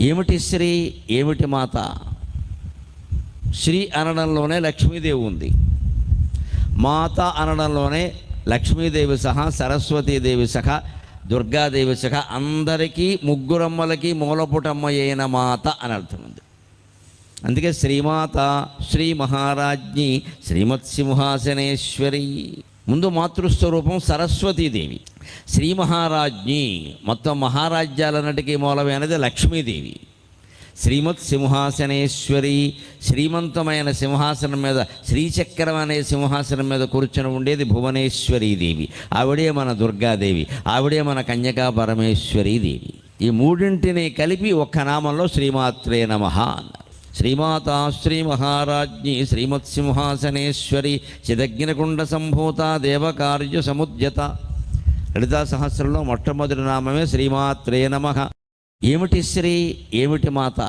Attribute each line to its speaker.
Speaker 1: ఏమిటి శ్రీ ఏమిటి మాత? శ్రీ అనడంలోనే లక్ష్మీదేవి ఉంది. మాత అనడంలోనే లక్ష్మీదేవి సహా సరస్వతీదేవి సహా దుర్గాదేవి సహా అందరికీ ముగ్గురమ్మలకి మూలపుటమ్మ అయిన మాత అని అర్థం ఉంది. అందుకే శ్రీమాత శ్రీ మహారాజ్ఞి శ్రీమత్ సింహాసనేశ్వరి ముందు మాతృస్వరూపం సరస్వతీదేవి. శ్రీ మహారాజ్ఞి మొత్తం మహారాజ్యాలన్నిటికీ మూలమైనది లక్ష్మీదేవి. శ్రీమత్ సింహాసనేశ్వరి శ్రీమంతమైన సింహాసనం మీద శ్రీచక్రం అనే సింహాసనం మీద కూర్చొని ఉండేది భువనేశ్వరీ దేవి. ఆవిడే మన దుర్గాదేవి ఆవిడే మన కన్యకా పరమేశ్వరీదేవి ఈ మూడింటిని కలిపి ఒక్క నామంలో శ్రీమాత్రే నమ అన్నారు. శ్రీమాత శ్రీ మహారాజ్ఞి శ్రీమత్సింహాసనేశ్వరి చిదగ్నికుండ సంభూత దేవకార్య సముద్యత. లలితా సహస్రంలో మొట్టమొదటి నామమే శ్రీమాత్రే నమ. ఏమిటి శ్రీ? ఏమిటి మాత?